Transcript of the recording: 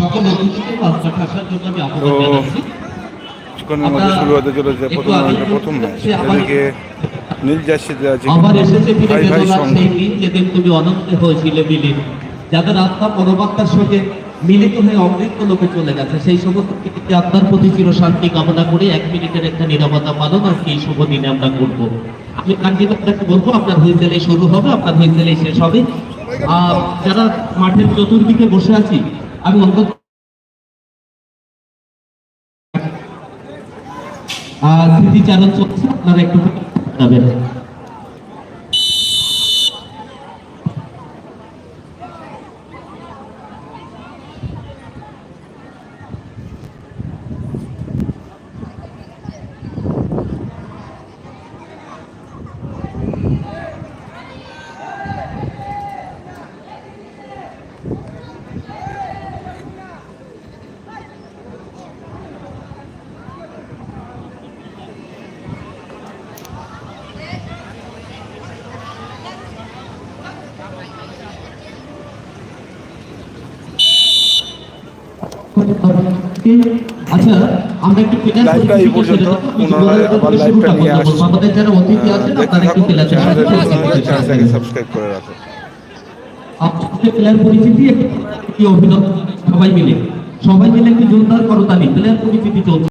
সকল অতিথিকে মাঝমাঠে আসার জন্য আমি আহ্বান জানাচ্ছি। কিছুক্ষণের মধ্যে শুরু হতে চলেছে প্রথম রাউন্ডের প্রথম ম্যাচ। এদিকে নীল জার্সিতে আবার এসেছে ফিরে ভাই ভাই বেদনার সঙ্গ। সেই দিন যেদিন তুমি অনন্তে হয়েছিলে মিলিত যাদের আত্মা পরমাত্মার সঙ্গে মিলিত হয়ে অমৃত লোকে চলে গেছে সেই সমস্ত আত্মার প্রতি চির শান্তি কামনা করে এক মিনিটের একটা নিরাপত্তা পালন আর এই শুভ দিনে আমরা করব। আমি আপনাকে বলব আপনার হুইসেলে শুরু হবে আপনার হুইসেলে শেষ হবে। আর যারা মাঠের চতুর্দিকে বসে আছি আমি আহ, স্মৃতিচারণ চলছে আপনারা একটু যাবেন আচ্ছা আমরা একটু প্লেয়ার লাইভটা এই পর্যন্ত। পুনরায় আবার লাইভটা নিয়ে আসছি। আমাদের যারা অতিথি আছেন দেখতে একটু থাকুন চ্যানেলটাকে সাবস্ক্রাইব করে রাখুন। আপনাদের প্লেয়ার পরিচিতি একটি অভিনন্দন সবাই মিলে। সবাই মিলে একটি জোরদার করতালি প্লেয়ার পরিচিতি চলছে।